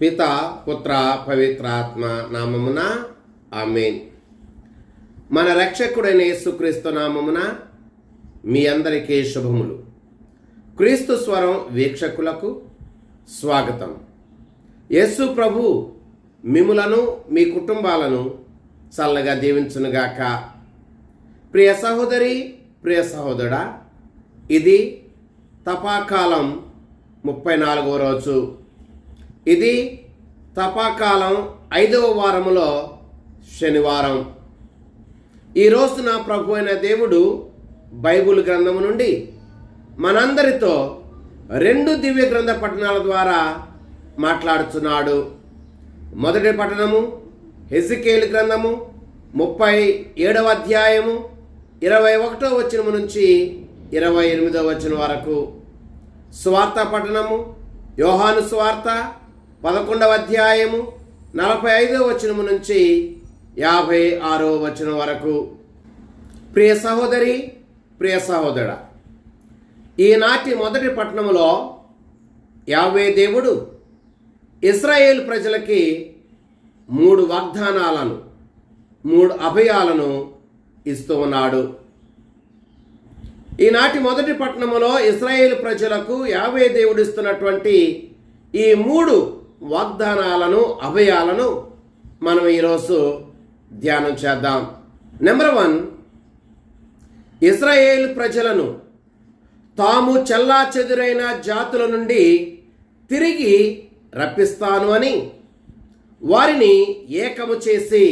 పిత పుత్ర పవిత్రాత్మ నామమున ఆమెన్. మన రక్షకుడైన యేసుక్రీస్తు నామమున మీ అందరికీ శుభములు. క్రీస్తు స్వరం వీక్షకులకు స్వాగతం. యేసు ప్రభు మిములను మీ కుటుంబాలను చల్లగా దీవించునుగాక. ప్రియ సహోదరి ప్రియ సహోదరుడా ఇది తపాకాలం ముప్పై నాలుగో రోజు. ఇది తపాకాలం ఐదవ వారములో శనివారం. ఈ రోజున ప్రభు అయిన దేవుడు బైబుల్ గ్రంథము నుండి మనందరితో రెండు దివ్య గ్రంథ పట్టణాల ద్వారా మాట్లాడుతున్నాడు మొదటి పట్టణము హెజికేల్ గ్రంథము ముప్పై ఏడవ అధ్యాయము ఇరవై ఒకటో వచనము నుంచి ఇరవై ఎనిమిదో వచనం వరకు. స్వార్థ పట్టణము యోహాను స్వార్థ పదకొండవ అధ్యాయము నలభై ఐదవ వచనము నుంచి యాభై ఆరో వచనం వరకు. ప్రియ సహోదరి ప్రియ సహోదర ఈనాటి మొదటి పట్టణంలో యావే దేవుడు ఇస్రాయేల్ ప్రజలకి మూడు వాగ్దానాలను మూడు అభయాలను ఇస్తూ ఉన్నాడు. ఈనాటి మొదటి పట్టణములో ఇస్రాయేల్ ప్రజలకు యావే దేవుడు ఇస్తున్నటువంటి ఈ మూడు వాగ్దానాలను అభయాలను మనం ఈరోజు ధ్యానం చేద్దాం. నెంబర్ వన్ ఇజ్రాయేల్ ప్రజలను తాము చెల్లా చెదురైన జాతుల నుండి తిరిగి రప్పిస్తాను అని వారిని ఏకము చేసి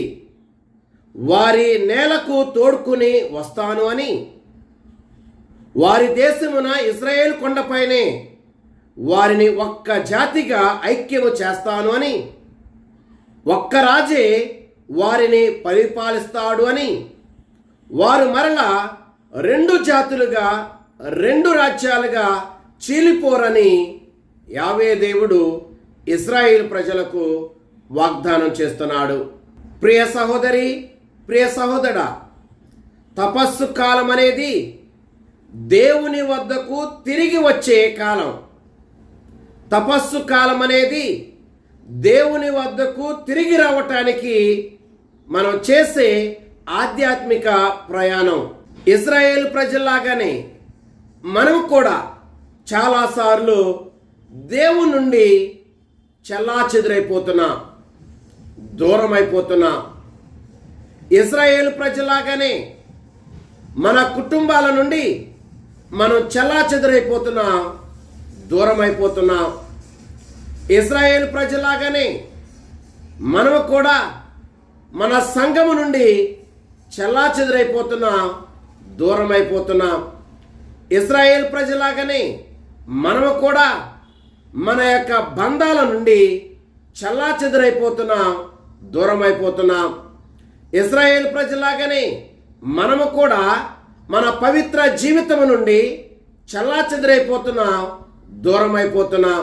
వారి నేలకు తోడుకుని వస్తాను అని వారి దేశమున ఇజ్రాయేల్ కొండపైనే వారిని ఒక్క జాతిగా ఐక్యము చేస్తాను అని ఒక్క రాజే వారిని పరిపాలిస్తాడు అని వారు మరలా రెండు జాతులుగా రెండు రాజ్యాలుగా చీలిపోరని యావే దేవుడు ఇజ్రాయిల్ ప్రజలకు వాగ్దానం చేస్తున్నాడు. ప్రియ సహోదరి ప్రియ సహోదర తపస్సు కాలం అనేది దేవుని వద్దకు తిరిగి వచ్చే కాలం. తపస్సు కాలం అనేది దేవుని వద్దకు తిరిగి రావటానికి మనం చేసే ఆధ్యాత్మిక ప్రయాణం. ఇజ్రాయేల్ ప్రజల్లాగానే మనం కూడా చాలాసార్లు దేవుని నుండి చల్లా చెదురైపోతున్నాం దూరం అయిపోతున్నాం ఇజ్రాయేల్ ప్రజలాగానే మన కుటుంబాల నుండి మనం చల్లా చెదురైపోతున్నాం దూరం అయిపోతున్నాం ఇజ్రాయేల్ ప్రజలాగానే మనము కూడా మన సంఘము నుండి చల్లా చెదురైపోతున్నాం దూరం అయిపోతున్నాం ఇజ్రాయేల్ ప్రజలాగానే మనము కూడా మన యొక్క బంధాల నుండి చల్లా చెదురైపోతున్నాం దూరం అయిపోతున్నాం ఇజ్రాయేల్ ప్రజలాగానే మనము కూడా మన పవిత్ర జీవితం నుండి చల్లా చెదురైపోతున్నాం దూరం అయిపోతున్నాం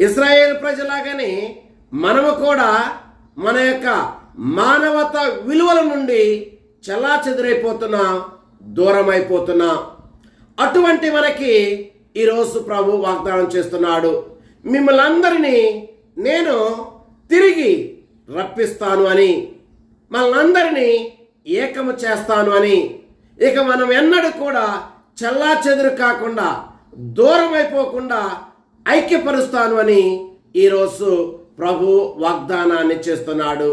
ఇస్రాయేల్ ప్రజలాగానే మనము కూడా మన యొక్క మానవత విలువల నుండి చల్లా చెదిరైపోతున్నాం దూరం అయిపోతున్నాం అటువంటి మనకి ఈరోజు ప్రభు వాగ్దానం చేస్తున్నాడు. మిమ్మల్ని అందరినీ నేను తిరిగి రప్పిస్తాను అని మనందరినీ ఏకము చేస్తాను అని. ఇక మనం ఎన్నడూ కూడా చల్లా చెదురు కాకుండా దూరం అయిపోకుండా ఐక్యపరుస్తాను అని ఈరోజు ప్రభు వాగ్దానాన్ని చేస్తున్నాడు.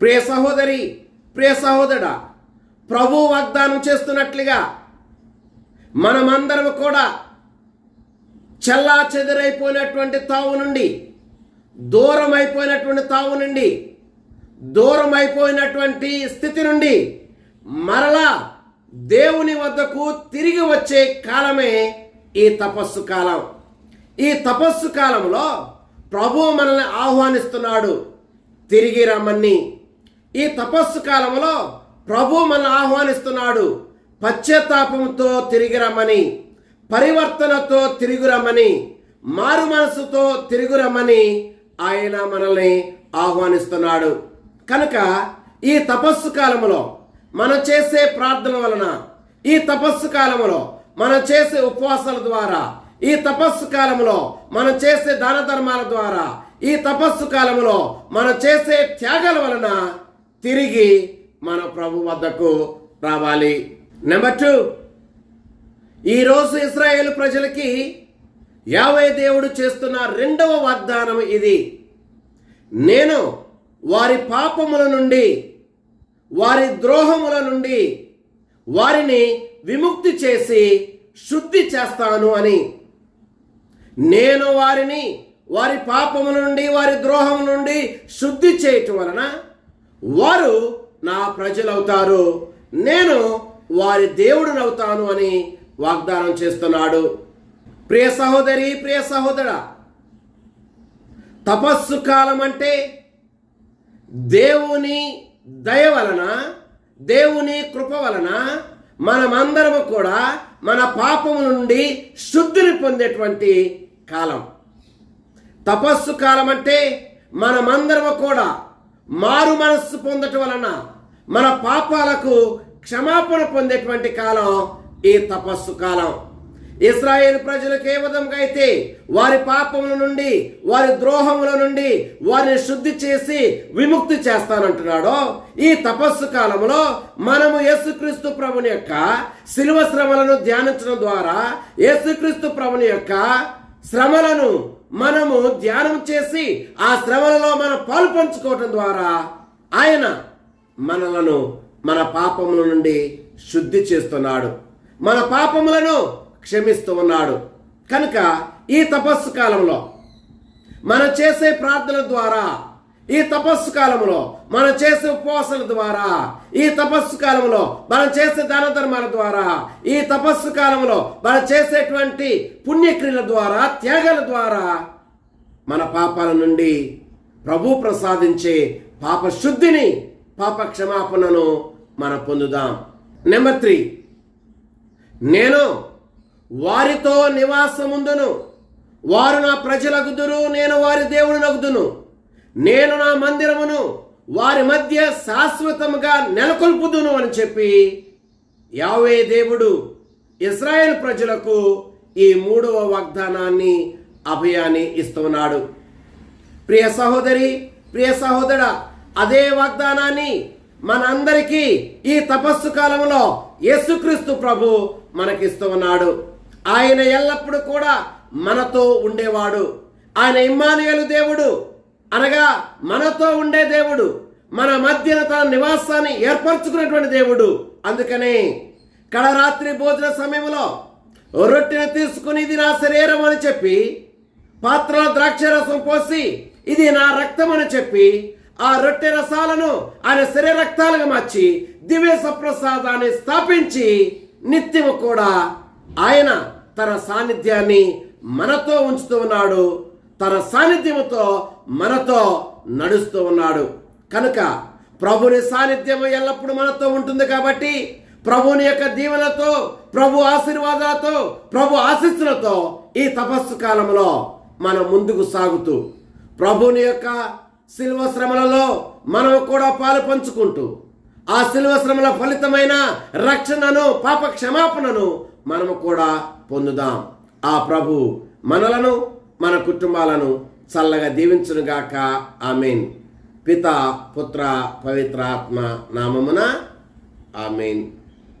ప్రియ సహోదరి ప్రియ సహోదరుడా ప్రభు వాగ్దానం చేస్తున్నట్లుగా మనమందరం కూడా చల్లా చెదరైపోయినటువంటి తావు నుండి దూరం అయిపోయినటువంటి తావు నుండి దూరం అయిపోయినటువంటి స్థితి నుండి మరలా దేవుని వద్దకు తిరిగి వచ్చే కాలమే ఈ తపస్సు కాలం. ఈ తపస్సు కాలంలో ప్రభు మనల్ని ఆహ్వానిస్తున్నాడు. తిరిగి రమ్మని. ఈ తపస్సు కాలంలో ప్రభు మనల్ని ఆహ్వానిస్తున్నాడు. పశ్చాత్తాపంతో తిరిగి రమ్మని. పరివర్తనతో తిరిగి రమ్మని. మారు మనసుతో తిరిగి రమ్మని ఆయన మనల్ని ఆహ్వానిస్తున్నాడు. కనుక ఈ తపస్సు కాలంలో మనం చేసే ప్రార్థన వలన ఈ తపస్సు కాలంలో మనం చేసే ఉపవాసాల ద్వారా ఈ తపస్సు కాలంలో మనం చేసే దాన ధర్మాల ద్వారా ఈ తపస్సు కాలంలో మనం చేసే త్యాగాల వలన తిరిగి మన ప్రభు వద్దకు రావాలి. నెంబర్ టూ ఈరోజు ఇస్రాయేల్ ప్రజలకి యావే దేవుడు చేస్తున్న రెండవ వాగ్దానం ఇది. నేను వారి పాపముల నుండి వారి ద్రోహముల నుండి వారిని విముక్తి చేసి శుద్ధి చేస్తాను అని. నేను వారిని వారి పాపము నుండి వారి ద్రోహం నుండి శుద్ధి చేయటం వలన వారు నా ప్రజలవుతారు. నేను వారి దేవుడునవుతాను అని వాగ్దానం చేస్తున్నాడు. ప్రియ సహోదరి ప్రియ సహోదర తపస్సు కాలం అంటే దేవుని దయ వలన దేవుని కృప వలన మనమందరము కూడా మన పాపము నుండి శుద్ధిని పొందేటువంటి కాలం. తపస్సు కాలం అంటే మనమందరము కూడా మారు మనస్సు పొందటం వలన మన పాపాలకు క్షమాపణ పొందేటువంటి కాలం ఈ తపస్సు కాలం. ఇస్రాయేల్ ప్రజలకు ఏ విధంగా అయితే వారి పాపముల నుండి వారి ద్రోహముల నుండి వారిని శుద్ధి చేసి విముక్తి చేస్తానంటున్నాడో ఈ తపస్సు కాలంలో మనము యేసుక్రీస్తు ప్రభుని యొక్క శిలువ శ్రమలను ధ్యానించడం ద్వారా యేసుక్రీస్తు ప్రభుని యొక్క శ్రమలను మనము ధ్యానం చేసి ఆ శ్రమలలో మనం పాలు పంచుకోవటం ద్వారా ఆయన మనలను మన పాపముల నుండి శుద్ధి చేస్తున్నాడు. మన పాపములను క్షమిస్తూ ఉన్నాడు కనుక ఈ తపస్సు కాలంలో మనం చేసే ప్రార్థన ద్వారా ఈ తపస్సు కాలంలో మనం చేసే ఉపవాసాల ద్వారా ఈ తపస్సు కాలంలో మనం చేసే దాన ధర్మాల ద్వారా ఈ తపస్సు కాలంలో మనం చేసేటువంటి పుణ్యక్రియల ద్వారా త్యాగాల ద్వారా మన పాపాల నుండి ప్రభు ప్రసాదించే పాప శుద్ధిని పాప క్షమాపణను మనం పొందుదాం. నెంబర్ త్రీ నేను వారితో నివాసముందును. వారు నా ప్రజలగుదురు నేను వారి దేవుడు నగుదును నేను నా మందిరమును వారి మధ్య శాశ్వతముగా నెలకొల్పుదును అని చెప్పి యావే దేవుడు ఇస్రాయేల్ ప్రజలకు ఈ మూడవ వాగ్దానాన్ని అభయాన్ని ఇస్తున్నాడు. ప్రియ సహోదరి ప్రియ సహోదర అదే వాగ్దానాన్ని మనందరికీ ఈ తపస్సు కాలంలో యేసుక్రీస్తు ప్రభు మనకిస్తూ ఉన్నాడు. ఆయన ఎల్లప్పుడూ కూడా మనతో ఉండేవాడు. ఆయన ఇమ్మానుయలు దేవుడు. అనగా మనతో ఉండే దేవుడు. మన మధ్యన తన నివాసాన్ని ఏర్పరచుకున్నటువంటి దేవుడు. అందుకనే కడరాత్రి భోజన సమయంలో రొట్టెను తీసుకుని ఇది నా శరీరం అని చెప్పి పాత్రలో ద్రాక్ష రసం పోసి ఇది నా రక్తం అని చెప్పి ఆ రొట్టె రసాలను ఆయన శరీర రక్తాలుగా మార్చి దివ్య సప్రసాదాన్ని స్థాపించి నిత్యము కూడా ఆయన తన సాన్నిధ్యాన్ని మనతో ఉంచుతూ ఉన్నాడు. తన సాన్నిధ్యముతో మనతో నడుస్తూ ఉన్నాడు. కనుక ప్రభుని సాన్నిధ్యము ఎల్లప్పుడూ మనతో ఉంటుంది కాబట్టి ప్రభుని యొక్క దీవెనతో ప్రభు ఆశీర్వాదాలతో ప్రభు ఆశీస్సులతో ఈ తపస్సు కాలంలో మనం ముందుకు సాగుతూ ప్రభుని యొక్క శిల్వ శ్రమలలో మనం కూడా పాలు పంచుకుంటూ ఆ శిల్వ శ్రమల ఫలితమైన రక్షణను పాప క్షమాపణను మనము కూడా పొందుదాం. ఆ ప్రభు మనలను మన కుటుంబాలను చల్లగా దీవించునుగాక. ఆమెన్. పిత పుత్ర పవిత్రాత్మ నామమున ఆమెన్.